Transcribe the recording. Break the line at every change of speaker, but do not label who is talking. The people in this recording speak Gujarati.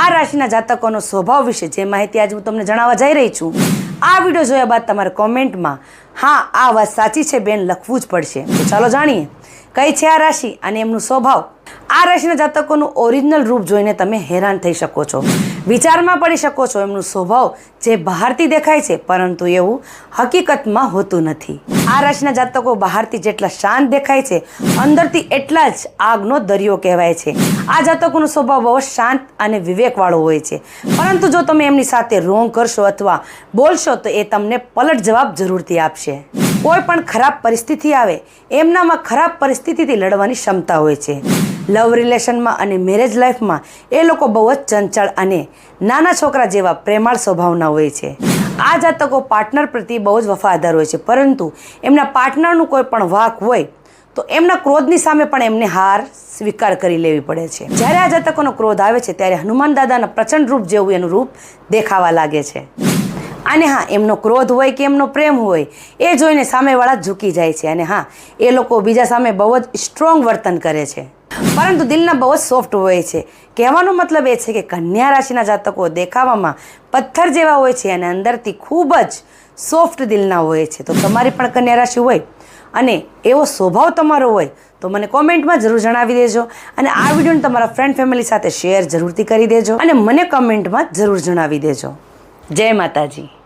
આ રાશિના જાતકોનો સ્વભાવ વિશે જે માહિતી આજે હું તમને જણાવવા જઈ રહી છું, આ વીડિયો જોયા બાદ તમારે કોમેન્ટમાં હા, આ વાત સાચી છે, બેન, લખવું જ પડશે. તો ચાલો જાણીએ. કઈ છે આ રાશિ? અને એમનું સ્વભાવ? આ રાશિના જાતકોનું ઓરિજિનલ રૂપ જોઈને તમે હેરાન થઈ શકો છો. વિચારમાં પડી શકો છો એમનું સ્વભાવ જે બહારથી દેખાય છે, પરંતુ એવું હકીકતમાં હોતું નથી. આ રાશિના જાતકો બહારથી જેટલા શાંત દેખાય છે, અંદરથી એટલા જ આગનો દરિયો કહેવાય છે. આ જાતકોનો સ્વભાવ બહુ શાંત અને વિવેકવાળો હોય છે. પરંતુ જો તમે એમની સાથે રોંગ કરશો અથવા બોલશો, તો એ તમને પલટ જવાબ જરૂરથી આપશે. કોઈ પણ ખરાબ પરિસ્થિતિ આવે, એમનામાં ખરાબ પરિસ્થિતિથી લડવાની ક્ષમતા હોય છે. લવ રિલેશનમાં અને મેરેજ લાઈફમાં એ લોકો બહુ જ ચંચળ અને નાના છોકરા જેવા પ્રેમાળ સ્વભાવના હોય છે. આ જાતકો પાર્ટનર પ્રત્યે બહુ જ વફાદાર હોય છે. પરંતુ એમના પાર્ટનરનું કોઈ પણ વાક હોય, તો એમના ક્રોધની સામે પણ એમને હાર સ્વીકાર કરી લેવી પડે છે. જ્યારે આ જાતકોનો ક્રોધ આવે છે, ત્યારે હનુમાન દાદાના પ્રચંડ રૂપ જેવું એનું રૂપ દેખાવા લાગે છે. અને હા, એમનો ક્રોધ હોય કે એમનો પ્રેમ હોય, એ જોઈને સામેવાળા ઝૂકી જાય છે. અને હા, એ લોકો બીજા સામે બહુ જ સ્ટ્રોંગ વર્તન કરે છે. પરંતુ દિલના બહુ જ સોફ્ટ હોય છે. કહેવાનો મતલબ એ છે કે કન્યા રાશિના જાતકો દેખાવામાં પથ્થર જેવા હોય છે અને અંદરથી ખૂબ જ સોફ્ટ દિલના હોય છે. તો તમારી પણ કન્યા રાશિ હોય અને એવો સ્વભાવ તમારો હોય, તો મને કોમેન્ટમાં જરૂર જણાવી દેજો અને આ વિડીયોને તમારા ફ્રેન્ડ ફેમિલી સાથે શેર જરૂરથી કરી દેજો અને મને કમેન્ટમાં જરૂર જણાવી દેજો. જય માતાજી.